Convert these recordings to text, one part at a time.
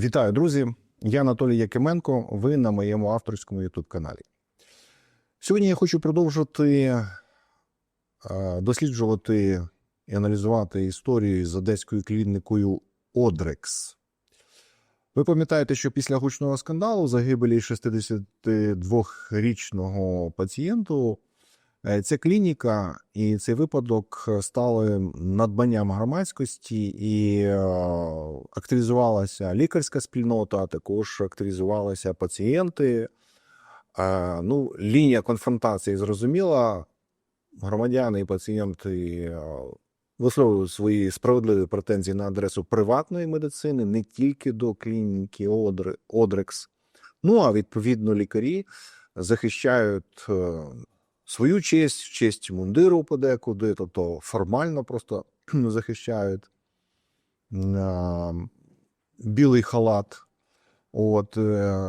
Вітаю, друзі! Я Анатолій Якименко. Ви на моєму авторському youtube каналі. Сьогодні я хочу продовжити е, досліджувати і аналізувати історію з одеською клінікою Одрекс. Ви пам'ятаєте, що після гучного скандалу загибелі 62-річного пацієнту е, ця клініка і цей випадок стали надбанням громадськості і е, активізувалася лікарська спільнота, також активізувалися пацієнти. Ну, лінія конфронтації зрозуміла. Громадяни і пацієнти висловлюють свої справедливі претензії на адресу приватної медицини, не тільки до клініки Одрекс. Ну а відповідно лікарі захищають свою честь, честь мундиру подекуди, тобто формально просто захищають білий халат, от, е,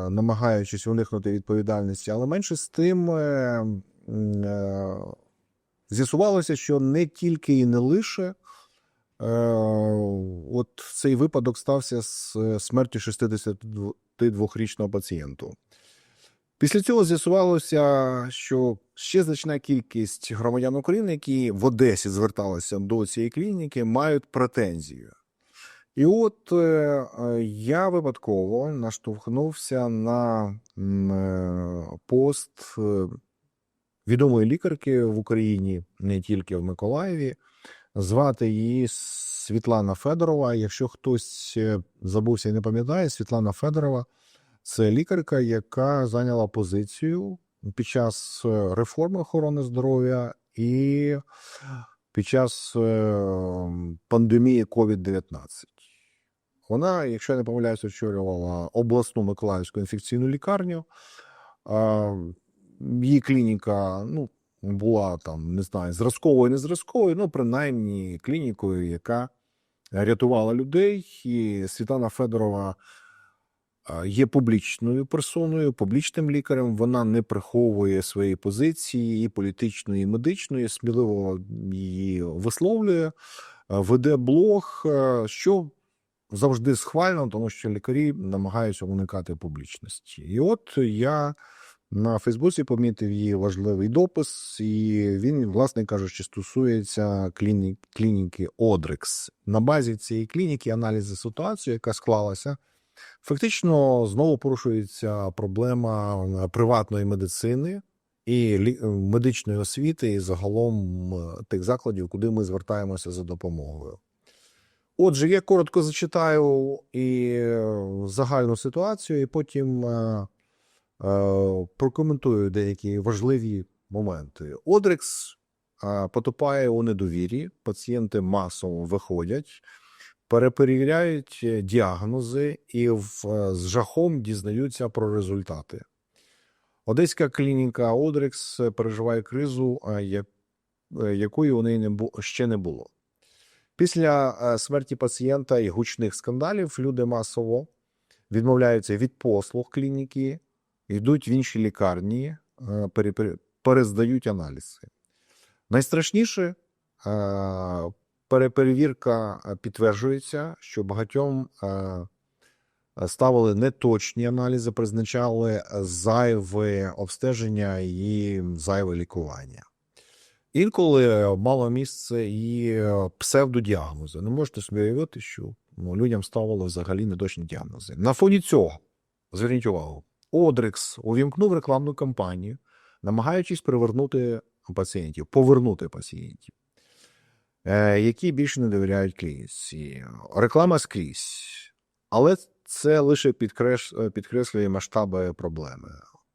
намагаючись уникнути відповідальності. Але менше з тим е, е, з'ясувалося, що не тільки і не лише от цей випадок стався з смертю 62-річного пацієнту. Після цього з'ясувалося, що ще значна кількість громадян України, які в Одесі зверталися до цієї клініки, мають претензію. І от е, я випадково наштовхнувся на е, пост е, відомої лікарки в Україні, не тільки в Миколаєві. Звати її Світлана Федорова. Якщо хтось забувся і не пам'ятає, Світлана Федорова це лікарка, яка зайняла позицію під час реформи охорони здоров'я і під час пандемії COVID-19. Вона, якщо я не помиляюся, очолювала обласну Миколаївську інфекційну лікарню. Її клініка ну, була там, не знаю, зразковою, не зразковою, ну, принаймні клінікою, яка рятувала людей. І Світлана Федорова є публічною персоною, публічним лікарем. Вона не приховує своєї позиції і політичної, і медичної, сміливо її висловлює, веде блог, що завжди схвально, тому що лікарі намагаються уникати публічності. І от я на Фейсбуці помітив її важливий допис, і він, власне кажучи, стосується кліні... клініки Одрекс. На базі цієї клініки аналізи ситуації, яка склалася. Фактично знову порушується проблема е, приватної медицини і лі- медичної освіти, і загалом е, тих закладів, куди ми звертаємося за допомогою. Отже, я коротко зачитаю і е, загальну ситуацію, і потім е, е, прокоментую деякі важливі моменти. Одрекс е, потопає у недовірі, пацієнти масово виходять, переперевіряють е, діагнози і в, е, з жахом дізнаються про результати. Одеська клініка Одрекс е, переживає кризу, е, якої у неї не бу- ще не було. Після е, смерті пацієнта і гучних скандалів люди масово відмовляються від послуг клініки, йдуть в інші лікарні, е, перездають аналізи. Найстрашніше е, переперевірка підтверджується, що багатьом ставили неточні аналізи, призначали зайве обстеження і зайве лікування. Інколи мало місце і е, псевдодіагнози. Не можете собі уявити, що ну, людям ставили взагалі неточні діагнози. На фоні цього, зверніть увагу, Одрекс увімкнув рекламну кампанію, намагаючись привернути пацієнтів, повернути пацієнтів, е, які більше не довіряють клініці. Реклама скрізь. Але це лише е, підкреслює масштаби проблеми,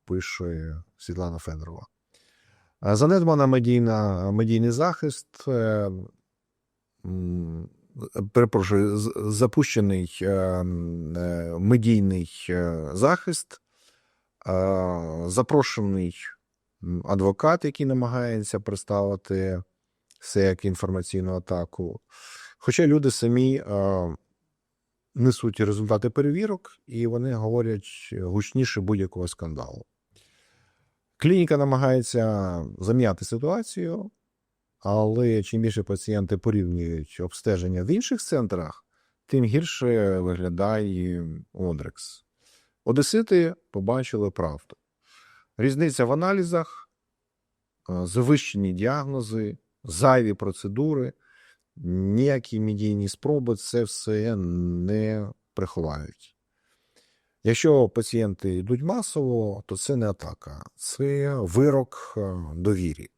пише Світлана Федорова. Е, Занедбана медійна, медійний захист, перепрошую, запущений медійний захист, запрошений адвокат, який намагається представити це як інформаційну атаку. Хоча люди самі е, несуть результати перевірок, і вони говорять гучніше будь-якого скандалу. Клініка намагається зам'яти ситуацію, але чим більше пацієнти порівнюють обстеження в інших центрах, тим гірше виглядає Одрекс. Одесити побачили правду. Різниця в аналізах, е, завищені діагнози, зайві процедури, ніякі медійні спроби це все не приховають. Якщо пацієнти йдуть масово, то це не атака, це вирок е, довірі.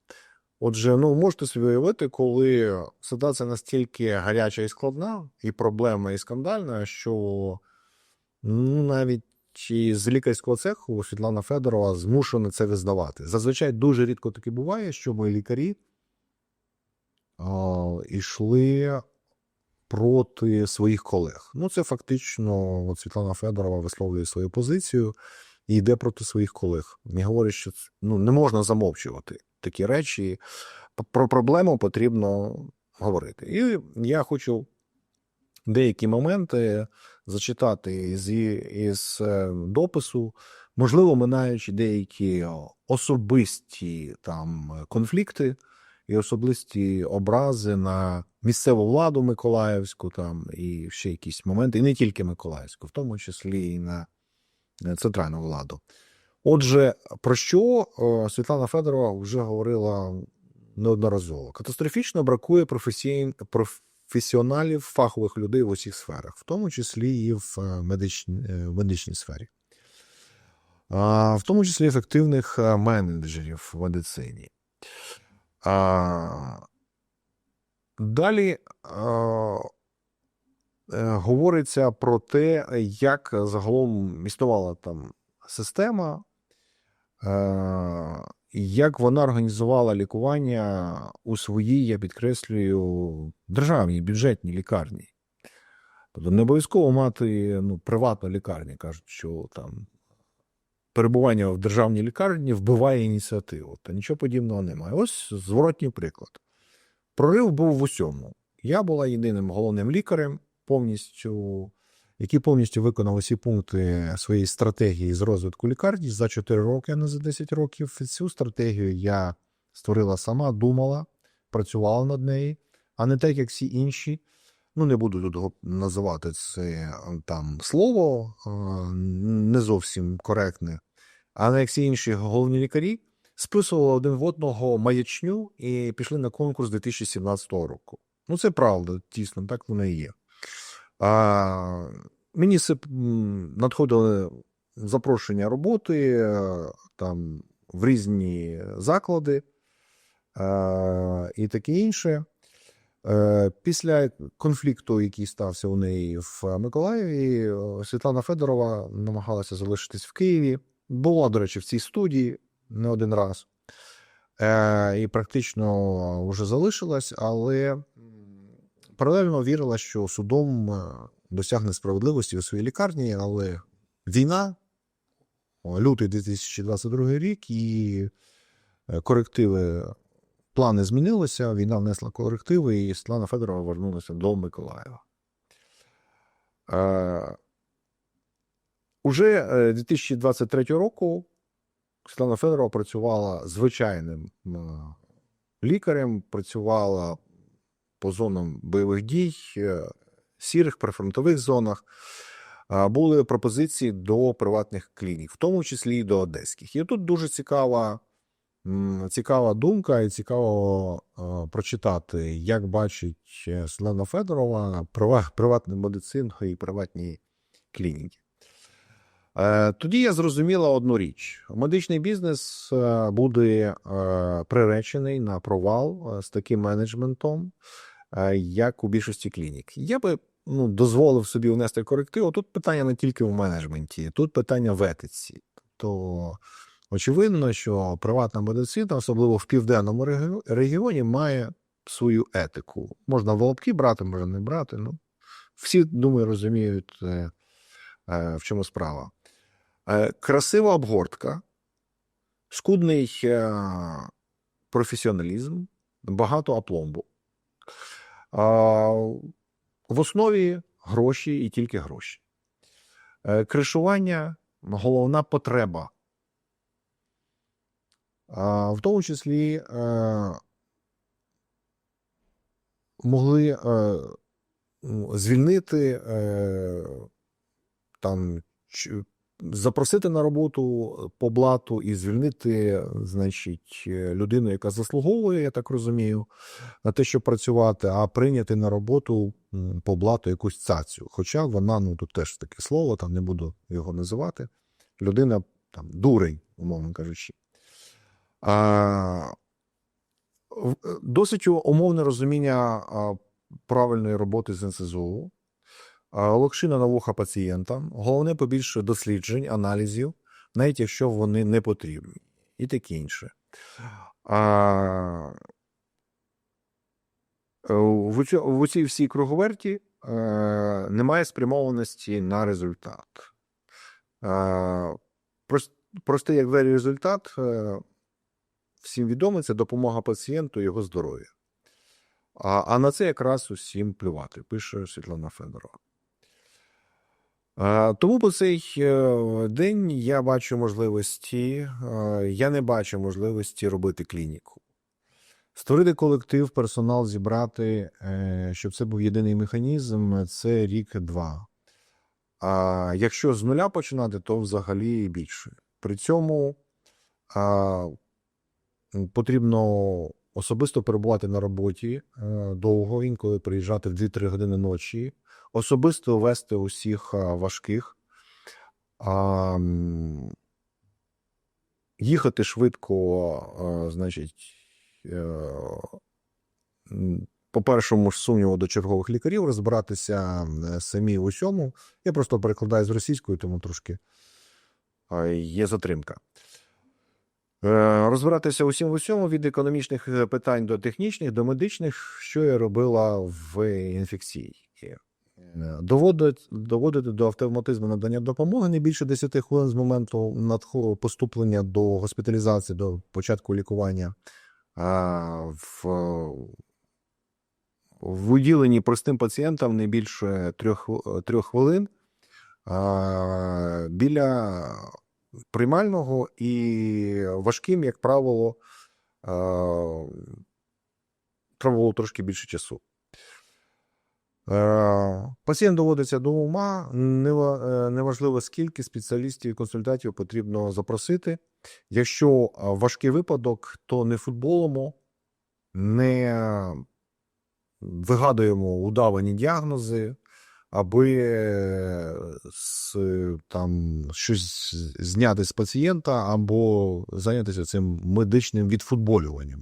Отже, ну можете собі уявити, коли ситуація настільки гаряча і складна, і проблема, і скандальна, що ну, навіть з лікарського цеху Світлана Федорова змушена це визнавати. Зазвичай дуже рідко таке буває, що ми лікарі йшли проти своїх колег. Ну, це фактично от Світлана Федорова висловлює свою позицію і йде проти своїх колег. Не говорить, що ну, не можна замовчувати такі речі. Про проблему потрібно говорити. І я хочу деякі моменти зачитати із, із е, допису, можливо, минаючи деякі особисті там конфлікти і особисті образи на місцеву владу Миколаївську, там і ще якісь моменти, і не тільки Миколаївську, в тому числі і на е, центральну владу. Отже, про що е, Світлана Федорова вже говорила неодноразово. Катастрофічно бракує професій... професіоналів, фахових людей в усіх сферах, в тому числі і в е, медичній, в медичній сфері, в тому числі ефективних менеджерів в медицині. Далі е, говориться про те, як загалом існувала там система, е, як вона організувала лікування у своїй, я підкреслюю, державній бюджетній лікарні. Тобто не обов'язково мати ну, приватну лікарню. Кажуть, що там перебування в державній лікарні вбиває ініціативу. Та нічого подібного немає. Ось зворотній приклад. Прорив був в усьому. Я була єдиним головним лікарем, повністю, який повністю виконав усі пункти своєї стратегії з розвитку лікарні за 4 роки, а не за 10 років. Цю стратегію я створила сама, думала, працювала над нею, а не так, як всі інші. Ну, не буду тут називати це е, там слово е, не зовсім коректне, але як всі інші головні лікарі списували один в одного маячню і пішли на конкурс 2017 року. Ну, це правда, дійсно, так воно і є. А, мені надходили запрошення роботи е, там в різні заклади е, і таке інше. Е, Після конфлікту, який стався у неї в Миколаєві, е, Світлана Федорова намагалася залишитись в Києві. Була, до речі, в цій студії не один раз. Е, І практично вже залишилась, але паралельно вірила, що судом досягне справедливості у своїй лікарні, але війна, лютий 2022 рік, і корективи плани змінилися, війна внесла корективи, і Світлана Федорова повернулася до Миколаєва. Е, Уже е, 2023 року Світлана Федорова працювала звичайним е, лікарем, працювала по зонам бойових дій, е, сірих прифронтових зонах. Е, Були пропозиції до приватних клінік, в тому числі і до одеських. І тут дуже цікава Цікава думка, і цікаво е, прочитати, як бачить е, Федорова прива- приватну медицину і приватні клініки. Е, Тоді я зрозуміла одну річ: медичний бізнес буде приречений на провал з таким менеджментом, як у більшості клінік. Я би ну, дозволив собі внести корективу. Тут питання не тільки в менеджменті, тут питання в етиці. Тобто, Очевидно, що приватна медицина, особливо в південному регіоні, має свою етику. Можна волобки брати, можна не брати. Ну, всі, думаю, розуміють, е, е, в чому справа. Е, Красива обгортка, скудний професіоналізм, багато апломбу. В основі гроші і тільки гроші. Кришування головна потреба в тому числі е, могли е, звільнити е, там запросити на роботу по блату і звільнити, значить, людину, яка заслуговує, я так розумію, на те, щоб працювати, а прийняти на роботу по блату якусь цацю. Хоча вона, ну тут теж таке слово, там не буду його називати. Людина там дурень, умовно кажучи. Е, досить умовне розуміння правильної роботи з НСЗУ. Локшина на вуха пацієнта, головне побільше досліджень, аналізів, навіть якщо вони не потрібні, і таке інше. Е, в, цій всій круговерті е, немає спрямованості на результат. Прос- простий як двері результат, всім відомий, це допомога пацієнту його здоров'ю. А, а на це якраз усім плювати, пише Світлана Федорова. Тому по цей е, день я бачу можливості, е, я не бачу можливості робити клініку. Створити колектив, персонал зібрати, е, щоб це був єдиний механізм, це рік-два. А якщо з нуля починати, то взагалі більше. При цьому потрібно особисто перебувати на роботі е, довго, інколи приїжджати в 2-3 години ночі, особисто вести усіх важких, їхати швидко, значить, е, по першому ж сумніву до чергових лікарів, розбиратися е, самі в усьому. Я просто перекладаю з російської, тому трошки є затримка. Е, Розбиратися усім в усьому від економічних е, питань до технічних, до медичних, що я робила в інфекції. Е, Доводити, доводити до автоматизму надання допомоги не більше 10 хвилин з моменту надхо- поступлення до госпіталізації, до початку лікування. В, в уділенні простим пацієнтам не більше трьох, трьох хвилин. Біля приймального і важким, як правило, а, треба трошки більше часу. Е, Пацієнт доводиться до ума. е, Неважливо, скільки спеціалістів і консультантів потрібно запросити. Якщо е, важкий випадок, то не футболимо, не вигадуємо удавані діагнози, аби е, з, там, щось зняти з пацієнта або зайнятися цим медичним відфутболюванням.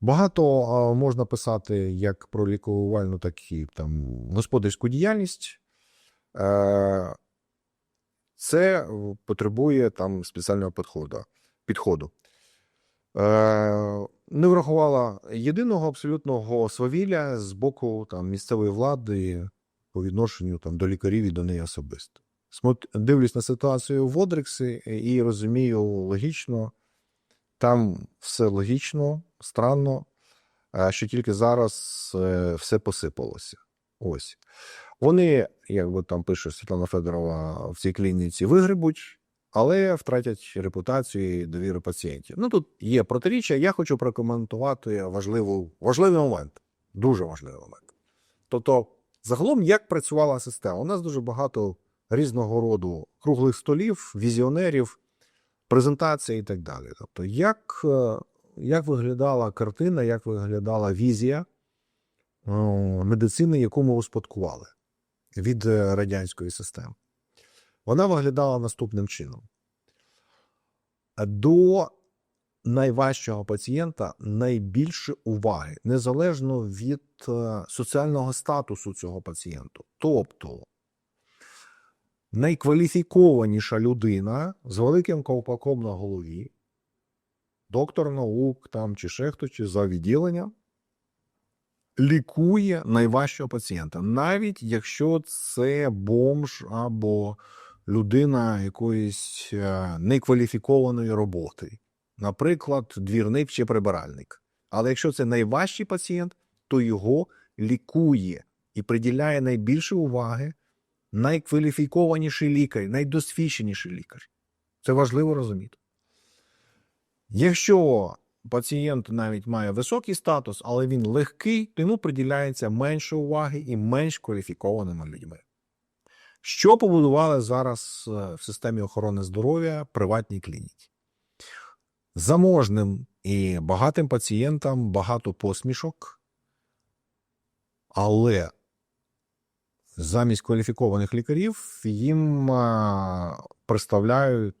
Багато можна писати як про лікувальну, так і там, господарську діяльність. Е, Це потребує там спеціального підходу. підходу. Е, Не врахувала єдиного абсолютного свавілля з боку там, місцевої влади по відношенню там, до лікарів і до неї особисто. Дивлюсь на ситуацію в Одрексі і розумію логічно, там все логічно, странно, що тільки зараз е, все посипалося. Ось. Вони, як би там пише Світлана Федорова, в цій клініці вигребуть, але втратять репутацію і довіру пацієнтів. Ну тут є протиріччя. Я хочу прокоментувати важливу, важливий момент, дуже важливий момент. Тобто, загалом, як працювала система? У нас дуже багато різного роду круглих столів, візіонерів, презентацій і так далі. Тобто, як, е, як виглядала картина, як виглядала візія е, медицини, яку ми успадкували від е, радянської системи? Вона виглядала наступним чином. До найважчого пацієнта найбільше уваги, незалежно від е, соціального статусу цього пацієнта. Тобто найкваліфікованіша людина з великим ковпаком на голові, доктор наук там, чи ще хтось, чи за відділенням, лікує найважчого пацієнта, навіть якщо це бомж або людина якоїсь е, некваліфікованої роботи, наприклад, двірник чи прибиральник. Але якщо це найважчий пацієнт, то його лікує і приділяє найбільше уваги найкваліфікованіший лікар, найдосвідченіший лікар. Це важливо розуміти. Якщо пацієнт навіть має високий статус, але він легкий, то йому приділяється менше уваги і менш кваліфікованими людьми. Що побудували зараз е, в системі охорони здоров'я приватні клініки? Заможним і багатим пацієнтам багато посмішок, але замість кваліфікованих лікарів їм представляють,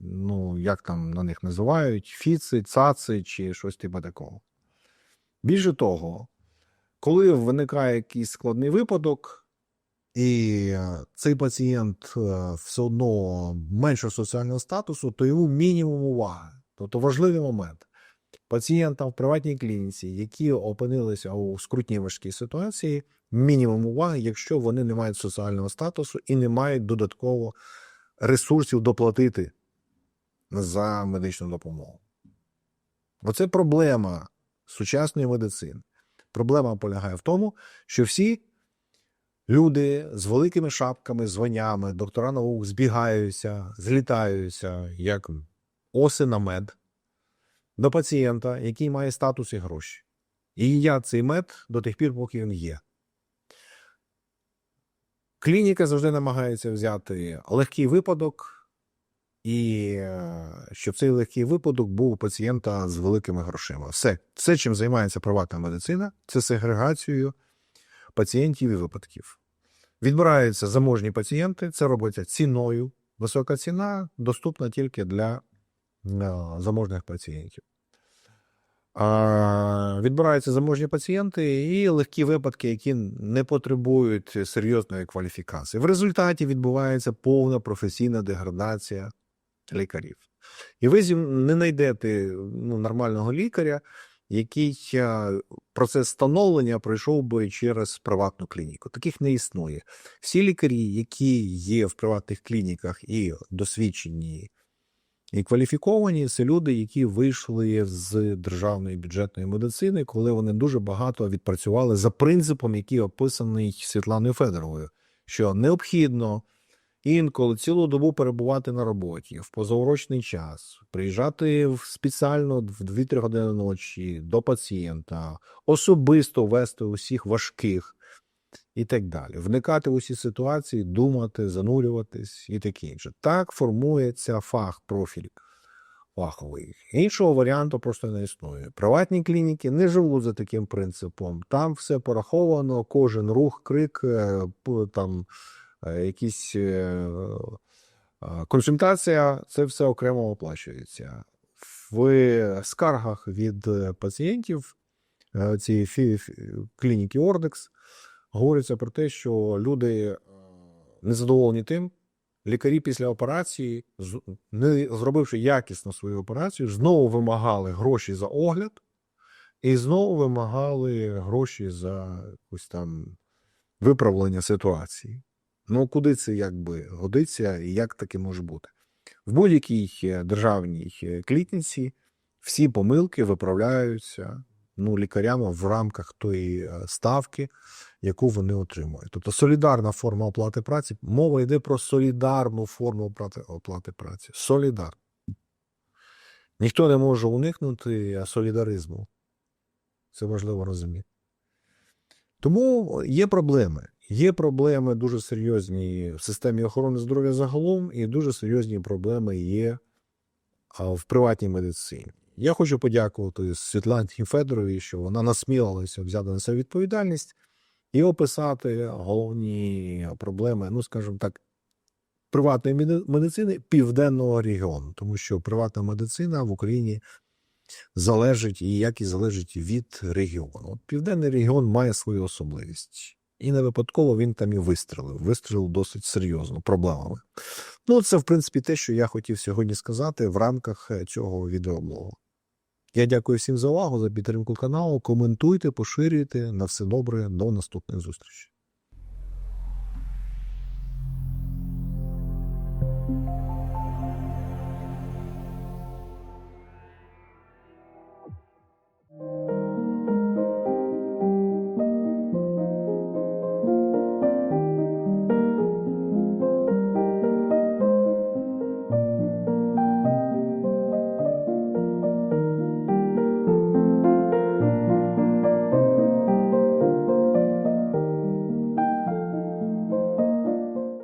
ну, як там на них називають, фіци, цаци чи щось типу такого. Більше того, коли виникає якийсь складний випадок, і цей пацієнт е, все одно меншого соціального статусу, то йому мінімум уваги. Тобто важливий момент. Пацієнтам в приватній клініці, які опинилися у скрутній важкій ситуації, мінімум уваги, якщо вони не мають соціального статусу і не мають додатково ресурсів доплатити за медичну допомогу. Оце проблема сучасної медицини. Проблема полягає в тому, що всі люди з великими шапками, званнями, доктора наук збігаються, злітаються, як оси на мед до пацієнта, який має статус і гроші. І їдять цей мед до тих пір, поки він є. Клініка завжди намагається взяти легкий випадок, і е, щоб цей легкий випадок був у пацієнта з великими грошима. Все, все, чим займається приватна медицина, це сегрегацією пацієнтів і випадків. Відбираються заможні пацієнти, це робиться ціною. Висока ціна доступна тільки для заможних пацієнтів. Відбираються заможні пацієнти і легкі випадки, які не потребують серйозної кваліфікації. В результаті відбувається повна професійна деградація лікарів. І ви не знайдете ну, нормального лікаря, який процес становлення пройшов би через приватну клініку. Таких не існує. Всі лікарі, які є в приватних клініках і досвідчені, і кваліфіковані, це люди, які вийшли з державної бюджетної медицини, коли вони дуже багато відпрацювали за принципом, який описаний Світланою Федоровою, що необхідно інколи цілу добу перебувати на роботі в позаурочний час, приїжджати в спеціально в 2-3 години ночі до пацієнта, особисто вести усіх важких і так далі. Вникати в усі ситуації, думати, занурюватись і таке інше. Так формується фах, профіль фаховий. Іншого варіанту просто не існує. Приватні клініки не живуть за таким принципом. Там все пораховано, кожен рух, крик, е, там е, якісь е, консультація, це все окремо оплачується. В скаргах від пацієнтів цієї клініки Ордекс говориться про те, що люди е, незадоволені тим, лікарі після операції, не зробивши якісно свою операцію, знову вимагали гроші за огляд і знову вимагали гроші за якусь там виправлення ситуації. Ну, куди це якби годиться і як таке може бути? В будь-якій е, державній е, клініці всі помилки виправляються ну, лікарями в рамках тої е, ставки, яку вони отримують. Тобто солідарна форма оплати праці. Мова йде про солідарну форму оплати, праці. Солідар. Ніхто не може уникнути солідаризму. Це важливо розуміти. Тому є проблеми. Є проблеми дуже серйозні в системі охорони здоров'я загалом, і дуже серйозні проблеми є в приватній медицині. Я хочу подякувати Світлані Федоровій, що вона насмілилася взяти на себе відповідальність і описати головні проблеми, ну скажімо так, приватної медицини південного регіону, тому що приватна медицина в Україні залежить і як і залежить від регіону. От південний регіон має свою особливість. І не випадково він там і вистрелив. Вистрелив досить серйозно проблемами. Ну, це, в принципі, те, що я хотів сьогодні сказати в рамках е, цього відеоблогу. Я дякую всім за увагу, за підтримку каналу. Коментуйте, поширюйте. На все добре, до наступних зустрічей.